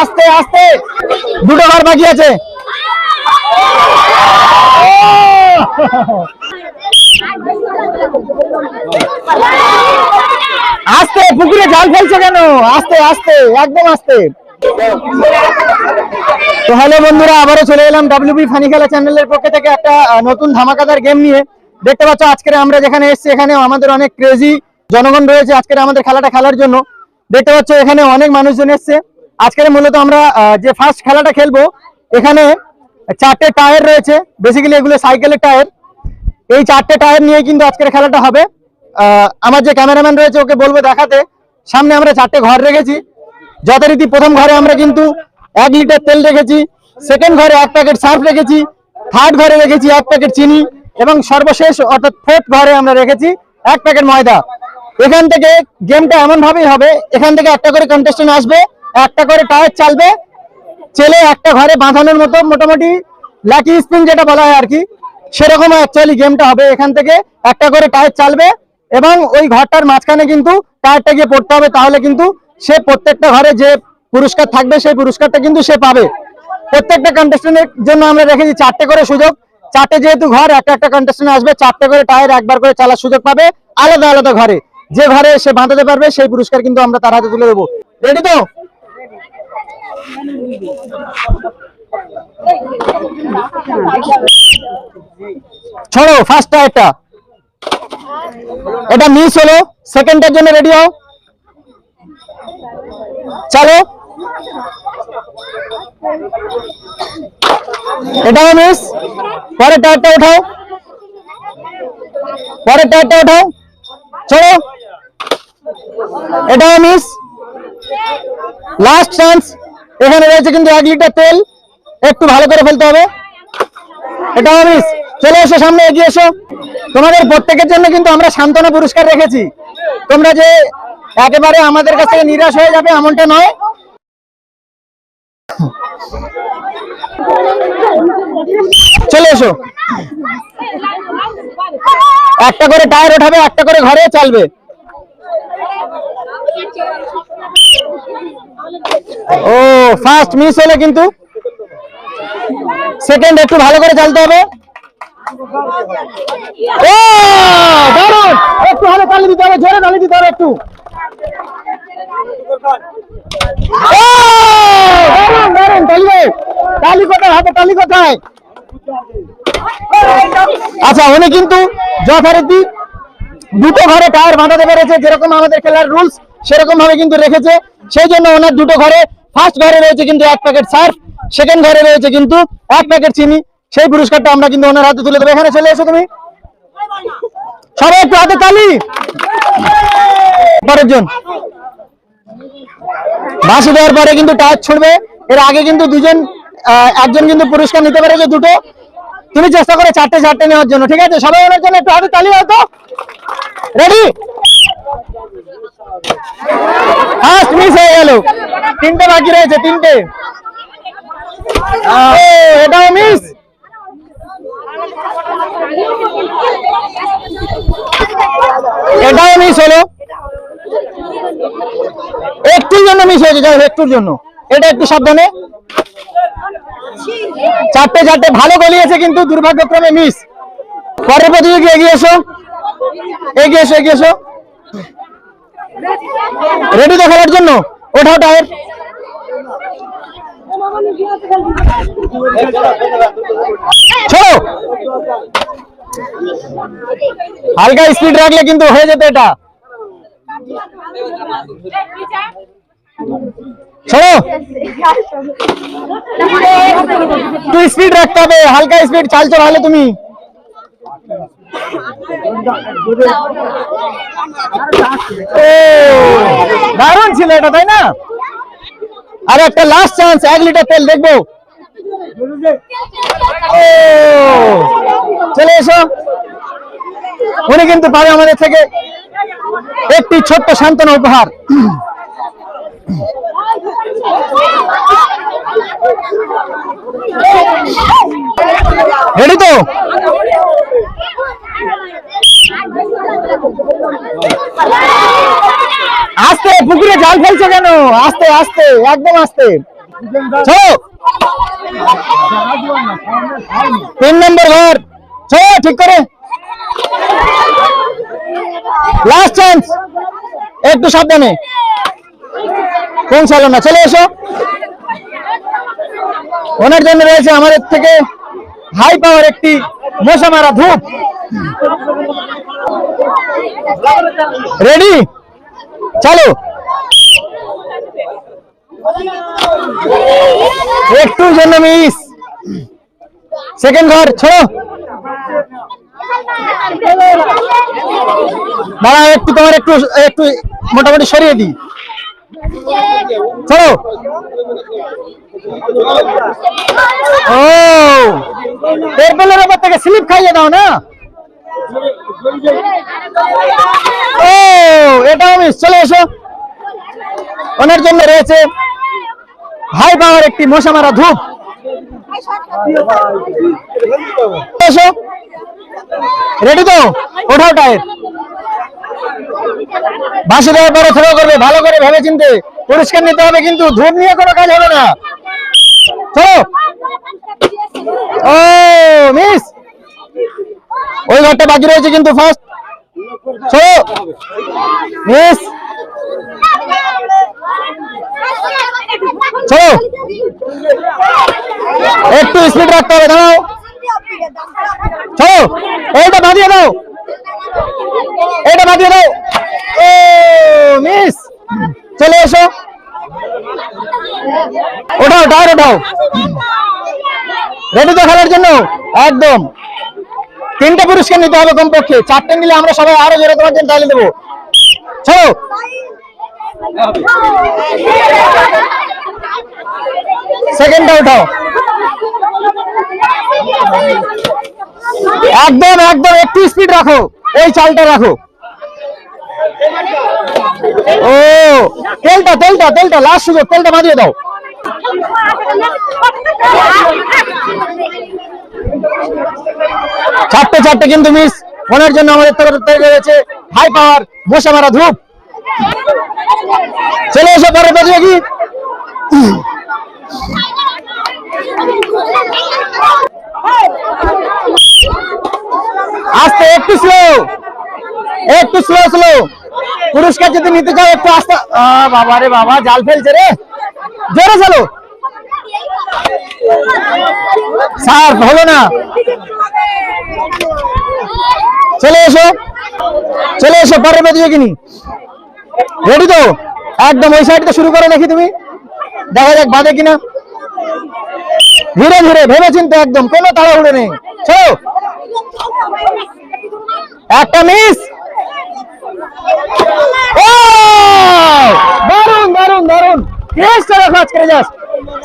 আস্তে আস্তে। দুটো ঘর বাকি আছে। আস্তে, পুকুরে জাল ফেলছো কেন? আস্তে আস্তে, একদম আস্তে। তো হ্যালো বন্ধুরা, আবারও চলে এলাম ডাব্লিউবি ফানি খেলা চ্যানেলের পক্ষ থেকে একটা নতুন ধামাকাদার গেম নিয়ে। দেখতে পাচ্ছ আজকে আমরা যেখানে এসেছি এখানে আমাদের অনেক ক্রেজি জনগণ রয়েছে আজকের আমাদের খেলাটা খেলার জন্য। দেখতে পাচ্ছ, এখানে অনেক মানুষজন এসছে। আজকের মূলত আমরা যে ফার্স্ট খেলাটা খেলব, এখানে চারটে টায়ার রয়েছে। বেসিক্যালি এগুলো সাইকেলের টায়ার এই চারটে টায়ার নিয়ে কিন্তু আজকের খেলাটা হবে। আমার যে ক্যামেরাম্যান রয়েছে, ওকে বলব দেখাতে। সামনে আমরা চারটে ঘর রেখেছি। যথারীতি প্রথম ঘরে আমরা কিন্তু এক লিটার তেল রেখেছি। সেকেন্ড ঘরে এক প্যাকেট সার্ফ রেখেছি। থার্ড ঘরে রেখেছি এক প্যাকেট চিনি। এবং সর্বশেষ, অর্থাৎ ফোর্থ ঘরে আমরা রেখেছি এক প্যাকেট ময়দা। এখান থেকে গেমটা এমন ভাবেই হবে, এখান থেকে একটা করে কন্টেস্টেন্ট আসবে, একটা করে টায়ার চালবে ছেলে একটা ঘরে বাঁধানোর মতো মোটামুটি লাকি স্পিন যেটা বলা হয় আর কি সেরকম অ্যাকচুয়ালি গেমটা হবে এখান থেকে, একটা করে টায়ার চালবে এবং ওই ঘরটার মাঝখানে কিন্তু টায়ারটা গিয়ে পড়তে হবে, তাহলে কিন্তু সে প্রত্যেকটা ঘরে যে পুরস্কার থাকবে, সেই পুরস্কারটা কিন্তু সে পাবে। প্রত্যেকটা কন্টেস্টেন্টের জন্য আমরা রেখেছি চারটে করে সুযোগ। চারটে যেহেতু ঘর, একটা একটা কন্টেস্টেন্ট আসবে, চারটে করে টায়ার একবার করে চালার সুযোগ পাবে, আলাদা আলাদা ঘরে। যে ঘরে সে বাঁধাতে পারবে, সেই পুরস্কার কিন্তু আমরা তার হাতে তুলে দেবো। রেডি তো? ছড়ো ফার্স্ট টায়ারটা এটা মিস হলো সেকেন্ডের জন্য রেডি হও। চলো। এটাও মিস পরের টায়ারটা উঠাও। পরের টায়ারটা উঠাও। চলো। এটাও মিস লাস্ট চান্স এখানে রয়েছে কিন্তু এক লিটার তেল। একটু ভালো করে ফেলতে হবে। এটাও মিস চলে এসো, সামনে এগিয়ে এসো। তোমাদের প্রত্যেকের জন্য কিন্তু আমরা সান্ত্বনা পুরস্কার রেখেছি। তোমরা যে একেবারে আমাদের কাছ থেকে নিরাশ হয়ে যাবে এমনটা নয়। চলে এসো। একটা করে টায়ার ওঠাবে, একটা করে ঘরে চালবে। ও ফার্স্ট মিস হলে কিন্তু সেকেন্ড একটু ভালো করে চালতে হবে। ও, দারুণ! একটু ভালো তালি দিতে হবে, জোরে তালি দিতে হবে একটু। ও, দারুণ দারুণ, তালি। তালি কোথায়, হাতে তালি কোথায়? আচ্ছা উনি কিন্তু যথারীতি দুটো ঘরে টায়ার বাঁধাতে পেরেছে, যেরকম আমাদের খেলার রুলস সেরকম ভাবে কিন্তু রেখেছে। সেই জন্য ওনার দুটো ঘরে ফার্স্ট ঘরে রয়েছে কিন্তু এক প্যাকেট সার্ফ সেকেন্ড ঘরে রয়েছে কিন্তু এক প্যাকেট চিনি। সেই পুরস্কারটা আমরা কিন্তু ওনার হাতে তুলে দেবো। এখানে চলে এসো তুমি। সবাই একটু হাতে তালি। পরের জন বাসি দেওয়ার পরে কিন্তু টায়ার ছুটবে এর আগে কিন্তু দুজন একজন কিন্তু পুরস্কার নিতে পেরেছে দুটো। তুমি চেষ্টা করে চারটে চারটে নেওয়ার জন্য ঠিক আছে? সবাই ওনার জন্য একটু হাতে তালি হয়তো রেডি ফার্স্ট মিস হয়ে গেল। তিনটে বাকি রয়েছে তিনটে। এটাও মিস এটাও মিস হলো। একটুর জন্য মিস হয়েছে যাই একটুর জন্য। এটা একটু সাবধানে। চারটে চারটে ভালো গলিয়েছে কিন্তু দুর্ভাগ্যক্রমে মিস পরের প্রতিযোগী এগিয়ে এসো। এগিয়ে এসো এগিয়ে এসো। রেডি তো খেলার জন্য? ওঠাও টায়ার। হালকা স্পিড রাখলে কিন্তু হয়ে যেত এটা। ছোড়ো একটু স্পিড রাখতে হবে, হালকা স্পিড চালছো ভালো তুমি। দারুণ ছিল এটা, তাই না? আর একটা লাস্ট চান্স এক লিটার তেল, দেখব। চলে এসো। উনি কিন্তু পারে আমাদের থেকে একটি ছোট্ট সান্ত্বনা উপহার। রেডি তো আস্তে, পুকুরে জাল ফেলছে কেন? আস্তে আস্তে, একদম আস্তে। ছো তিন নম্বর ঘর। ছো ঠিক করে। লাস্ট চান্স একটু সাবধানে। কোন পৌঁছালো না চলে এসো। ওনার জন্য রয়েছে আমাদের থেকে হাই পাওয়ার একটি মশা মারা ধূপ। রেডি চলো। একটু জন্য মিস সেকেন্ড ঘর, ছোড়ো। দাঁড়া, একটু তোমার একটু একটু মোটামুটি সরিয়ে দিই। চলো ও! থেকে স্লিপ খাইয়ে দাও না? ও চলে এসো। ওনার জন্য রয়েছে হাই পাওয়ার একটি মশা মারা ধূপ। এসো। রেডি তো? ওঠাও বাসে দেওয়ার পরে থ্রো করবে, ভালো করে ভেবে চিনতে পরিষ্কার নিতে হবে, কিন্তু ধূপ নিয়ে কোনো কাজ হবে না। চলো। ও মিস ওই ঘরটা বাকি রয়েছে কিন্তু ফার্স্ট চলো। মিস চলো। একটু স্পিড রাখতে হবে, দাঁড়াও। চলো। এইটা বাঁধিয়ে দাও। এইটা বাঁধিয়ে দাও। ও মিস চলে এসো। ওঠাও, টায়ার ওঠাও। রেডি তো খেলার জন্য? একদম। তিনটা পুরস্কার নিতে হবে কমপক্ষে। চারটে নিলে আমরা সবাই আরও জোরে তোমার জন্য তাহলে দেবো। চলো সেকেন্ডটা উঠাও একদম একদম। একটু স্পিড রাখো। এই চালটা রাখো। ও, তেলটা তেলটা তেলটা। লাস্ট সুযোগ, তেলটা বাঁধিয়ে দাও। চারটে চারটে কিন্তু মিস মনের জন্য আমাদের তরফ রয়েছে হাই পাওয়ার মশা মারা ধূপ। চলে এসো পরের প্রতিযোগী। আস্তে, একটু স্লো একটু স্লো স্লো পুরস্কার যদি নিতে চাও, একটু আস্তে। বাবা রে বাবা, জাল ফেলছে রে। জোরে চলো। স্যার, হলো না। চলে এসো। চলে এসো, পরের প্রতিযোগিনী রেডি তো? একদম ওই সাইডটা শুরু করে দেখি তুমি। দেখা যাক বাদে কিনা। ধীরে ধীরে ভেবে চিন্তে একদম, কোনো তাড়াহুড়ো নেই। চলো। একটা মিস ও দারুণ দারুণ দারুণ টেস্ট রাখো আজকে জাস্ট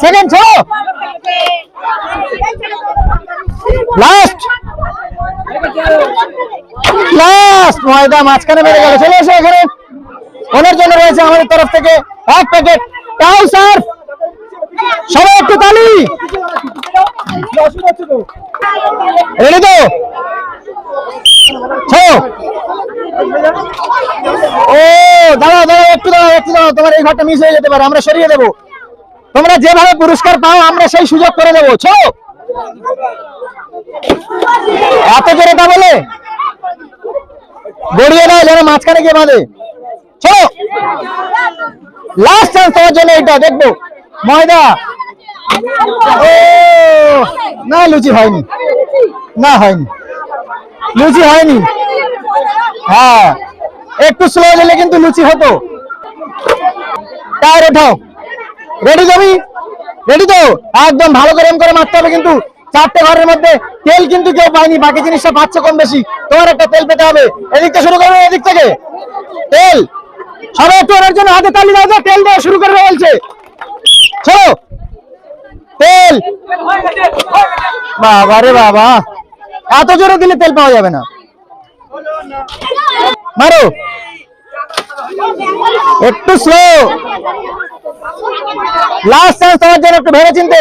সেকেন্ড ছো লাস্ট লাস্ট ময়দা মাঝখানে বেড়ে গেল। চলে এসো এখানে। ওনার জন্য রয়েছে আমাদের তরফ থেকে। এক প্যাকেট টাউ সার্ফ সবাই একটু তালি। রেডি তো? ও, দাঁড়াও দাঁড়াও, একটু দাঁড়াও একটু দাঁড়াও, তোমার এই ঘরটা মিস হয়ে যেতে পারে, আমরা সরিয়ে দেবো। তোমরা যেভাবে পুরস্কার পাও, আমরা সেই সুযোগ করে দেবো ছো এত তা বলে? গড়িয়ে দাও, যেন মাঝখানে গিয়ে বাঁধে। ছো লাস্ট চান্স তোমার জন্য এটা দেখব। ময়দা। ও, না, লুচি হয়নি। না, হয়নি। লুচি হয়নি? হ্যাঁ। একটু স্লো দিলে কিন্তু লুচি হতো। টায়ার ওঠাও রেডি তুমি রেডি তো? একদম ভালো করে করে মারতে হবে কিন্তু। চারটে ঘরের মধ্যে তেল কিন্তু কেউ পায়নি, বাকি জিনিসটা পাচ্ছে কম বেশি। তোমার একটা তেল পেতে হবে। এদিক থেকে শুরু করবে, এদিক থেকে। তেল! সবাই একটু ওনার জন্য হাতে তালি দাও তেল দেওয়া শুরু করবে বলছে তেল! বাবা রে বাবা! এত জোরে দিলে তেল পাওয়া যাবে না। মারো। একটু স্লো লাস্ট চান্স তোমার জন্য একটু ভেবে চিনতে।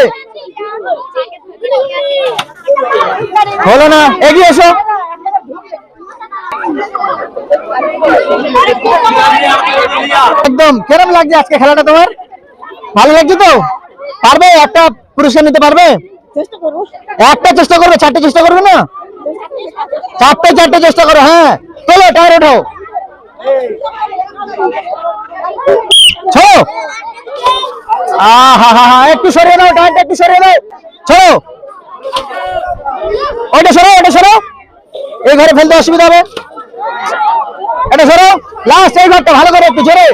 হলো না। এগিয়ে এসো। একদম। কেরম লাগছে আজকে খেলাটা তোমার? ভালো লাগছে তো? পারবে? একটা পুরস্কার নিতে পারবে? চেষ্টা করব। একটা চেষ্টা করবে? চারটে চেষ্টা করবে না? চারটে চারটে চেষ্টা করো হ্যাঁ। চলো, টায়ার ওঠো। চলো আহা, হা হা, একটু সরিয়ে দাও টায়ারটা একটু সরিয়ে দাও চলো ওইটা সরো ওইটা সরো। এই ঘরে ফেলতে অসুবিধা হবে। এটা সরো। লাস্ট এই ঘরটা ভালো করে একটু জোরে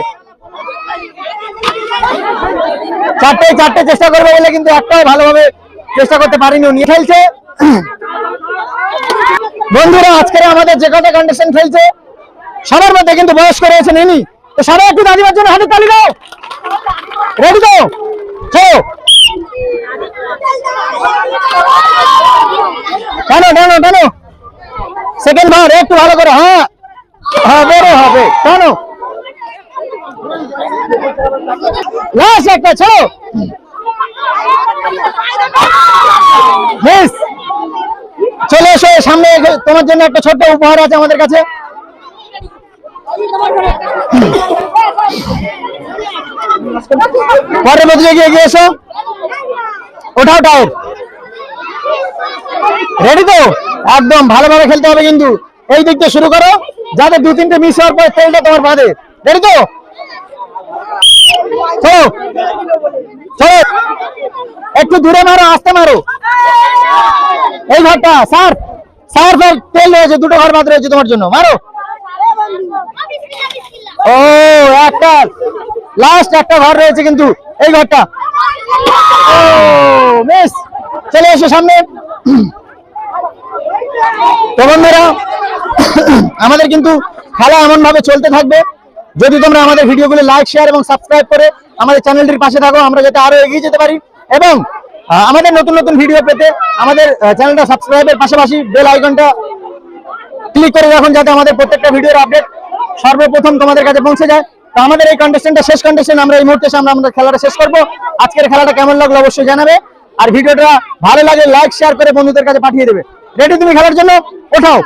চারটে চারটে চেষ্টা করবে বলে কিন্তু একটাও ভালোভাবে চেষ্টা করতে পারিনি নিয়ে খেলছে বন্ধুরা আজকে আমাদের যে কটা কন্ডিশন খেলছে, সবার মধ্যে কিন্তু বয়স্ক রয়েছে নেনি তো সবাই একটু দাদিমার জন্য হাতে তালি দাও। রেডি তো? চলো। টানো টানো সেকেন্ড বার, একটু ভালো করে হ্যাঁ। হ্যাঁ বড় হবে। টানো। লাস্ট একটা, চলো। মিস চলে এসো, সামনে তোমার জন্য একটা ছোট্ট উপহার আছে আমাদের কাছে। পরের প্রতিযোগী এগিয়ে এসো। ওঠাও টায়ার রেডি তো? একদম ভালোভাবে খেলতে হবে কিন্তু। এই দিক শুরু করো, যাতে দু তিনটে মিস হওয়ার পর তেলটা তোমার বাঁধে। রেডি তো? একটু দূরে মারো, আস্তে মারো। এই ঘরটা, স্যার। স্যার স্যার, তেল রয়েছে, দুটো ঘর বাদ রয়েছে তোমার জন্য। মারো। ও, একটা। লাস্ট একটা ঘর রয়েছে কিন্তু এই ঘরটা। ও মিস চলে এসো সামনে। তো বন্ধুরা, আমাদের কিন্তু খেলা এমন ভাবে চলতে থাকবে যদি তোমরা আমাদের ভিডিওগুলো লাইক শেয়ার এবং সাবস্ক্রাইব করে আমাদের চ্যানেলটির পাশে থাকো, আমরা যাতে আরও এগিয়ে যেতে পারি। এবং আমাদের নতুন নতুন ভিডিও পেতে আমাদের চ্যানেলটা সাবস্ক্রাইবের পাশাপাশি বেল আইকনটা ক্লিক করে রাখুন যাতে আমাদের প্রত্যেকটা ভিডিওর আপডেট সর্বপ্রথম তোমাদের কাছে পৌঁছে যায়। তো আমাদের এই কন্ডিশনটা শেষ কন্ডিশন আমরা এই মুহূর্তে সামনে আমরা খেলাটা শেষ করব। আজকের খেলাটা কেমন লাগল অবশ্যই জানাবে। আর ভিডিওটা ভালো লাগে লাইক শেয়ার করে বন্ধুদের কাছে পাঠিয়ে দেবে। রেডি তুমি খেলার জন্য? ওঠাও।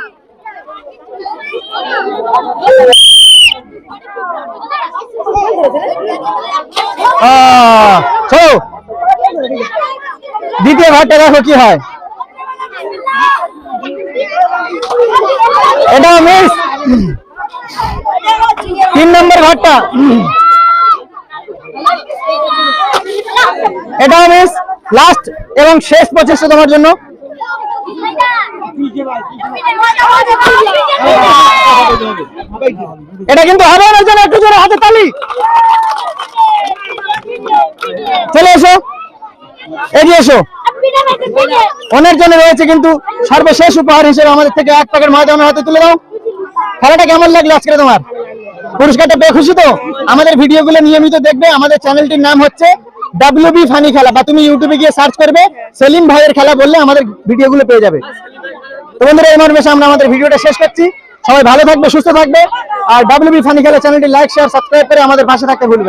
চলো। দ্বিতীয় ঘরটা দেখো কি হয়। এটা মিস তিন নম্বর ঘরটা। এটাও মিস লাস্ট এবং শেষ প্রচেষ্টা তোমার জন্য। এটা কিন্তু হবে না, যেন একটু জোরে হাতে তালি। চলে এসো। এগিয়ে এসো। অনেক জনে রয়েছে কিন্তু সর্বশেষ উপহার হিসেবে আমাদের থেকে এক প্যাকেট ময়দা আমার হাতে তুলে দাও। খেলাটা কেমন লাগল আজকে তোমার? পুরস্কারটা পেয়ে খুশি তো? আমাদের ভিডিওগুলো নিয়মিত দেখবে। আমাদের চ্যানেলটির নাম হচ্ছে ডাব্লিউবি ফানি খেলা বা তুমি ইউটিউবে গিয়ে সার্চ করবে, সেলিম ভাইয়ের খেলা বললে আমাদের ভিডিওগুলো পেয়ে যাবে। তো বন্ধুরা, এই বেশি আমরা আমাদের ভিডিওটা শেষ করছি সবাই ভালো থাকবে, সুস্থ থাকবে আর ডাব্লিউবি ফানি খেলা চ্যানেলটি লাইক শেয়ার সাবস্ক্রাইব করে আমাদের পাশে থাকতে ভুলবে।